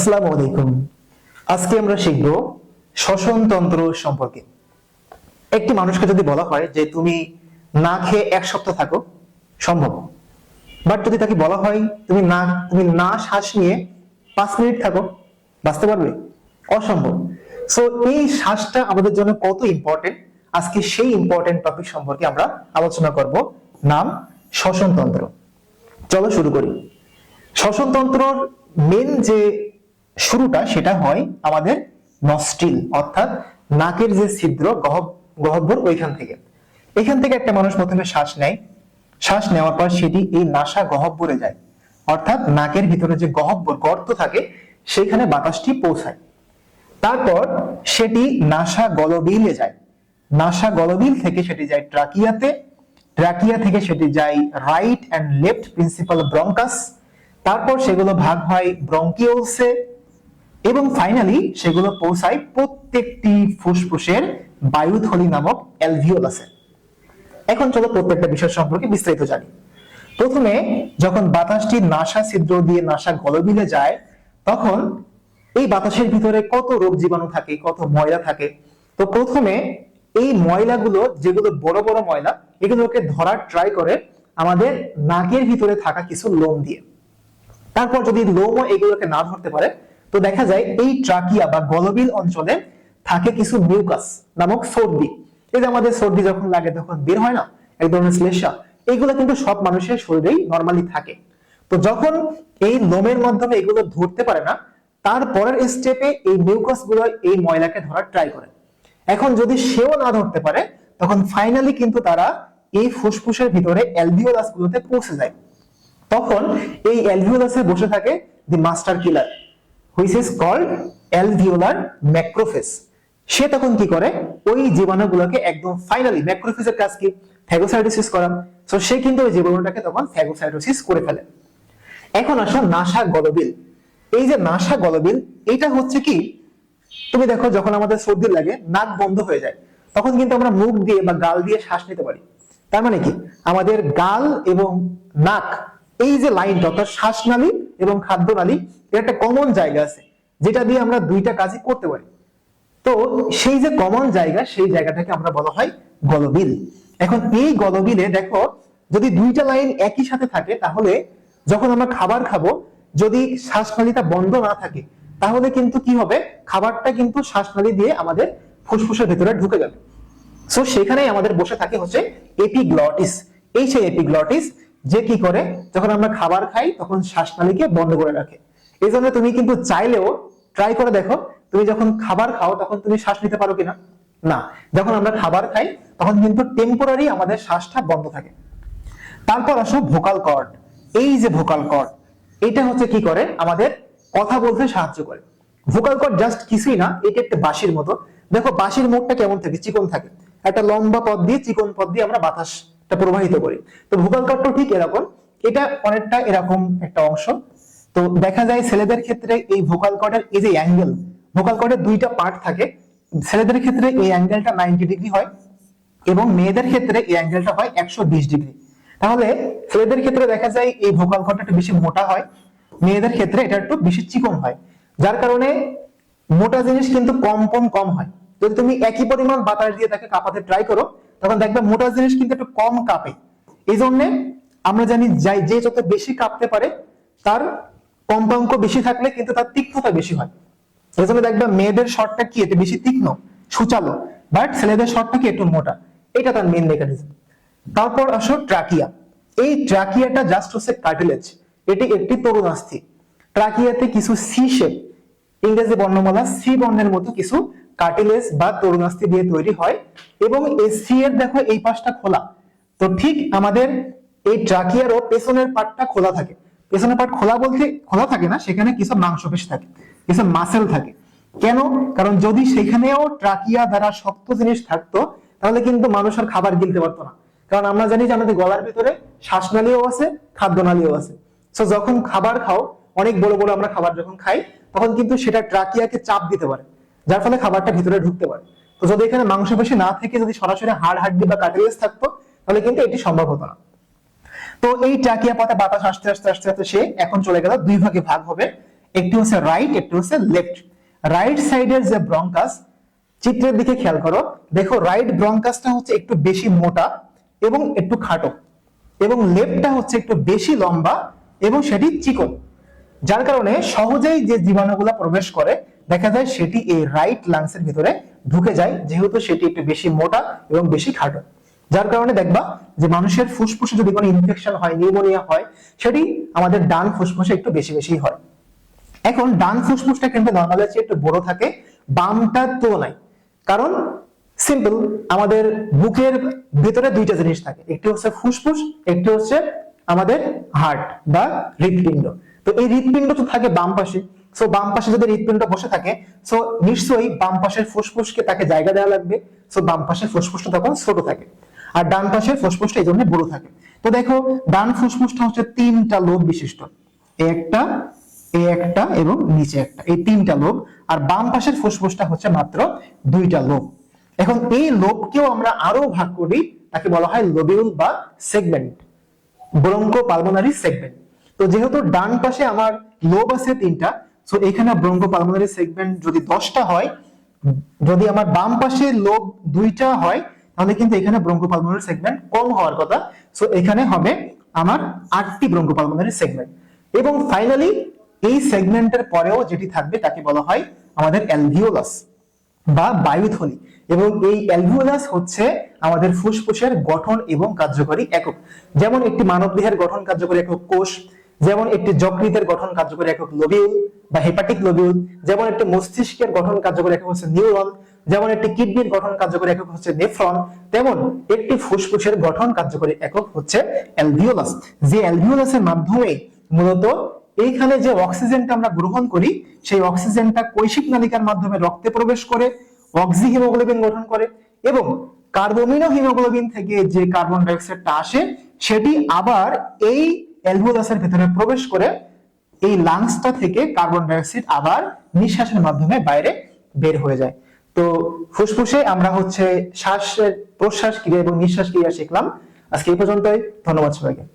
আসসালামু আলাইকুম। আজকে আমরা শিখব শ্বসন সম্পর্কে। একটি মানুষকে যদি বলা হয় যে তুমি না খেয়ে এক সপ্তাহ থাকো, সম্ভব। বাট যদি তাকে বলা হয় তুমি না তুমি না শ্বাস নিয়ে পাঁচ মিনিট থাকো, বাঁচতে পারবে? অসম্ভব। সো এই শ্বাসটা আমাদের জন্য কত ইম্পর্টেন্ট আজকে সেই ইম্পর্টেন্ট টপিক সম্পর্কে আমরা আলোচনা করব। নাম শ্বসন তন্ত্র চলো শুরু করি। শ্বসনতন্ত্রর মেন যে শুরুটা সেটা হয় আমাদের নস্ট্রিল অর্থাৎ নাকের যে ছিদ্র, গহব- গহ্বর ওইখান থেকে। এখান থেকে একটা মানুষ প্রথমে শ্বাস নেয়। শ্বাস নেওয়ার পর সেটি এই নাসা গহব্বরে যায়। অর্থাৎ নাকের ভিতরে যে গহব্বর, গর্ত থাকে সেখানে বাতাসটি পৌঁছায়। তারপর সেটি নাসা গলবিলে যায়। নাসা গলবিল থেকে সেটি যায় ট্রাকিয়াতে। ট্রাকিয়া থেকে সেটি যায় right and left principal bronchus তারপর সেগুলো ভাগ হয় ব্রঙ্কিওলসে এবং ফাইনালি সেগুলো পৌঁছায় প্রত্যেকটি ফুসফুসের বায়ুথলি নামক অ্যালভিওলাসে এখন চলো প্রত্যেকটা বিষয় সম্পর্কে বিস্তারিত জানি। প্রথমে যখন বাতাসটি নাসা ছিদ্র দিয়ে নাসা গলবিলে যায়, তখন এই বাতাসের ভিতরে কত রোগ জীবাণু থাকে, কত ময়লা থাকে, তো প্রথমে এই ময়লাগুলো, যেগুলো বড় বড় ময়লা, এগুলোকে ধরার ট্রাই করে আমাদের নাকের ভিতরে থাকা কিছু লোম দিয়ে। তারপর যদি লোমও এগুলোকে না ধরতে পারে তো দেখা যায় এই ট্রাকিয়া বা গলবিল অঞ্চলে থাকে কিছু মিউকাস নামক সর্দি। এই যে আমাদের সর্দি যখন লাগে তখন বের হয় না? এক ধরনের শ্লেষা। এইগুলো কিন্তু সব মানুষের শরীরেই নর্মালি থাকে। তো যখন এই লোমের মাধ্যমে এগুলো ধরতে পারে না তারপরের স্টেপে এই মিউকাসগুলো এই ময়লাকে ধরার ট্রাই করে। এখন যদি সেও না ধরতে পারে, তখন ফাইনালি কিন্তু তারা এই ফুসফুসের ভিতরে অ্যালভিওলাস গুলোতে পৌঁছে যায়। তখন এই অ্যালভিওলাসে বসে থাকে the master killer which is called alveolar macrophages সে তখন কি করে? ওই জীবাণুগুলোকে একদম ফাইনালি ম্যাক্রোফেসের কাজ কি? ফ্যাগোসাইটোসিস করা। সো সে কিন্তু ওই জীবাণুটাকে তখন ফ্যাগোসাইটোসিস করে ফেলে। এখন আসো নাসা গলবিল। এই যে নাসা গলবিল, এটা হচ্ছে কি? তুমি দেখো যখন আমাদের সর্দি লাগে, নাক বন্ধ হয়ে যায়, তখন কিন্তু আমরা মুখ দিয়ে বা গাল দিয়ে শ্বাস নিতে পারি। তার মানে কি? আমাদের গাল এবং নাক এই যে লাইনটা অর্থাৎ শ্বাসনালী এবং খাদ্যনালী, এর একটা কমন জায়গা আছে, যেটা দিয়ে আমরা দুইটা কাজই করতে পারি। তো সেই যে কমন জায়গা, সেই জায়গাটাকে আমরা বলা হয় গলবিল। এখন এই গলবিলে দেখো, যদি দুইটা লাইন একই সাথে থাকে, তাহলে যখন আমরা খাবার খাব, যদি শ্বাসনালীটা বন্ধ না থাকে, তাহলে কিন্তু কি হবে? খাবারটা কিন্তু শ্বাসনালী দিয়ে আমাদের ফুসফুসের ভেতরে ঢুকে যাবে। সো সেখানেই আমাদের বসে থাকে হচ্ছে এপিগ্লটিস। এই সেই এপিগ্লটিস যে কি করে? যখন আমরা খাবার খাই, তখন শ্বাসনালীকে বন্ধ করে রাখে। এই জন্য তুমি কিন্তু চাইলেও ট্রাই করে দেখো, তুমি যখন খাবার খাও, তখন তুমি শ্বাস নিতে পারো কিনা? না। যখন আমরা খাবার খাই, তখন কিন্তু টেম্পোরারি আমাদের শ্বাসটা বন্ধ থাকে। তারপর আসো ভোকাল কর্ড এই যে ভোকাল কর্ড এটা হচ্ছে কি করে? আমাদের কথা বলতে সাহায্য করে। ভোকাল কর্ড জাস্ট কিছুই না, এটা একটা বাঁশির মতো। দেখো বাঁশির মুখটা কেমন থাকে? চিকন থাকে। একটা লম্বা পথ দিয়ে, চিকন পথ দিয়ে আমরা বাতাসটা প্রবাহিত করি। তো কর্ডটা ঠিক এরকম। এটা অনেকটা এরকম একটা অংশ। তো দেখা যায় ছেলেদের ক্ষেত্রে এই ভোকাল কর্ডের এই যে অ্যাঙ্গেল ভোকাল কর্ডের দুইটা পার্ট থাকে। ছেলেদের ক্ষেত্রে এই অ্যাঙ্গেলটা নাইনটি ডিগ্রি হয় এবং মেয়েদের ক্ষেত্রে এই অ্যাঙ্গেলটা হয় একশো বিশ ডিগ্রি তাহলে ছেলেদের ক্ষেত্রে দেখা যায় এই ভোকাল কর্ডটা একটু বেশি মোটা হয়, মেয়েদের ক্ষেত্রে এটা একটু বেশি চিকন হয়। যার কারণে মোটা জিনিস কিন্তু কম্পন কম হয়। যদি তুমি একই পরিমাণ বাতাস দিয়ে তাকে কাঁপাতে ট্রাই করো তখন দেখবে মোটা জিনিস কিন্তু একটু কম কাঁপে। এই জন্যে আমরা জানি যাই, যে যত বেশি কাঁপতে পারে, তার কম্পাঙ্ক বেশি থাকলে কিন্তু তার তীক্ষ্ণতা বেশি হয়। এই জন্য দেখবে মেয়েদের শর্টটা কি একটু বেশি তীক্ষ্ণ, সুচালো বাট ছেলেদের শর্টটা কি, একটু মোটা। এটা তার মেন মেকানিজম তারপর আসো ট্রাকিয়া এই ট্রাকিয়াটা জাস্ট হচ্ছে কার্টিলেজ এটি একটি তরুণাস্থি ট্রাকিয়াতে কিছু সি শেপ ইংরেজি বর্ণমালা সি বর্ণের মতো কিছু কার্টিলেজ বা তরুণাস্থি দিয়ে তৈরি হয় এবং এই সি এর দেখো এই পাশটা খোলা। তো ঠিক আমাদের এই ট্রাকিয়ারও পেছনের পার্টটা খোলা থাকে। পেছনের পার্ট খোলা বলতে খোলা থাকে না, সেখানে কিছু মাংসপেশি থাকে, কিছু মাসেল থাকে। কেন? কারণ যদি সেখানেও ট্রাকিয়া দ্বারা শক্ত জিনিস থাকতো, তাহলে কিন্তু মানুষ আর খাবার গিলতে পারতো না। কারণ আমরা জানি যে আমাদের গলার ভিতরে শ্বাসনালীও আছে, খাদ্যনালীও আছে। সো যখন খাবার খাও, অনেক বড় বড় আমরা খাবার যখন খাই, তখন কিন্তু সেটা ট্রাকিয়াকে চাপ দিতে পারে। যার ফলে খাবারটা ভিতরে ঢুকতে পারে। তো যদি এখানে মাংসপেশি না থেকে যদি সরাসরি হাড় হাড্ডি বা কার্টিলেজ থাকতো, তাহলে কিন্তু এটি সম্ভব হতো না। তো এই ট্রাকিয়া পথে বাতাস আসতে আসতে আসতে আসতে সে এখন চলে গেল দুই ভাগে ভাগ হবে। একটি হচ্ছে রাইট একটি হচ্ছে লেফট রাইট সাইডের যে ব্রঙ্কাস চিত্রের দিকে খেয়াল করো। দেখো রাইট ব্রঙ্কাসটা হচ্ছে একটু বেশি মোটা এবং একটু খাটো এবং লেফটটা হচ্ছে একটু বেশি লম্বা এবং সেটি চিকন। যার কারণে সহজেই যে জীবাণুগুলো প্রবেশ করে দেখা যায় সেটি এই রাইট লাংসের ভিতরে ঢুকে যায়, যেহেতু সেটি একটু বেশি মোটা এবং বেশি খাটো। যার কারণে দেখবা যে মানুষের ফুসফুসে যদি কোনো ইনফেকশন হয় নিউমোনিয়া হয়, সেটি আমাদের ডান ফুসফুসে একটু বেশি বেশি হয়। এখন ডান ফুসফুসটা কিন্তু নর্মালের চেয়ে একটু বড় থাকে, বামটার তুলনায়। কারণ সিম্পল আমাদের বুকের ভিতরে দুইটা জিনিস থাকে, একটি হচ্ছে ফুসফুস, একটি হচ্ছে আমাদের হার্ট বা হৃৎপিণ্ড। তো এই হৃৎপিণ্ড তো থাকে বাম পাশে সো বাম পাশে যদি হৃৎপিণ্ড বসে থাকে সো নিশ্চয়ই বাম পাশের ফুসফুসকে তাকে জায়গা দেওয়া লাগবে। সো বাম পাশের ফুসফুসটা তখন ছোট থাকে। আর ডান পাশের ফুসফুসটা এই জন্য বড় থাকে। তো দেখো, ডান ফুসফুসটা হচ্ছে তিনটা লোব বিশিষ্ট। একটা এই একটা এবং নিচে একটা। এই তিনটা লোব। আর বাম পাশের ফুসফুসটা হচ্ছে মাত্র দুইটা লোব। এখন এই লোবকেও আমরা আরও ভাগ করি, তাকে বলা হয় লোবিউল বা সেগমেন্ট। Broncho pulmonary segment. তো যেহেতু ডান পাশে আমার লোব আছে তিনটা সো এখানে ব্রঙ্কো পালমোনারি সেগমেন্ট যদি দশটা হয়, যদি আমার বাম পাশে লোব দুইটা হয়, তাহলে কিন্তু এখানে ব্রঙ্কো পালমোনারি সেগমেন্ট কম হওয়ার কথা। সো এখানে হবে আমার আটটি ব্রঙ্কো পালমোনারি সেগমেন্ট এবং ফাইনালি এই সেগমেন্টের পরেও যেটি থাকবে, তাকে বলা হয় আমাদের অ্যালভিওলাস বা বায়ুথলি এবং এই অ্যালভিওলাস হচ্ছে আমাদের ফুসফুসের গঠন এবং কার্যকরী একক। যেমন একটি মানবদেহের গঠন কার্যকরী একক কোষ যেমন একটি যকৃতের গঠন কার্যকরী একক লোবিউল বা হেপাটিক লোবিউল যেমন একটি মস্তিষ্কের গঠন কার্যকরী একক হচ্ছে নিউরন, যেমন একটি কিডনির গঠন কার্যকরী একক হচ্ছে নেফ্রন, তেমন একটি ফুসফুসের গঠন কার্যকরী একক হচ্ছে অ্যালভিওলাস। যে অ্যালভিওলাসের মাধ্যমে মূলত এইখানে যে অক্সিজেনটা আমরা গ্রহণ করি, সেই অক্সিজেনটা কৈশিক নালিকার মাধ্যমে রক্তে প্রবেশ করে, অক্সি হিমোগ্লোবিন গঠন করে এবং কার্বোমিনো হিমোগ্লোবিন থেকে যে কার্বন ডাইঅক্সাইডটা আসে, সেটি আবার এই অ্যালভিওলাসের ভিতরে প্রবেশ করে এই লাংসটা থেকে কার্বন ডাইঅক্সাইড আবার নিঃশ্বাসের মাধ্যমে বাইরে বের হয়ে যায়। তো ফুসফুসে আমরা হচ্ছে শ্বাসের প্রশ্বাস ক্রিয়া এবং নিঃশ্বাস ক্রিয়া শিখলাম। আজকে এই পর্যন্তই। ধন্যবাদ সবাইকে।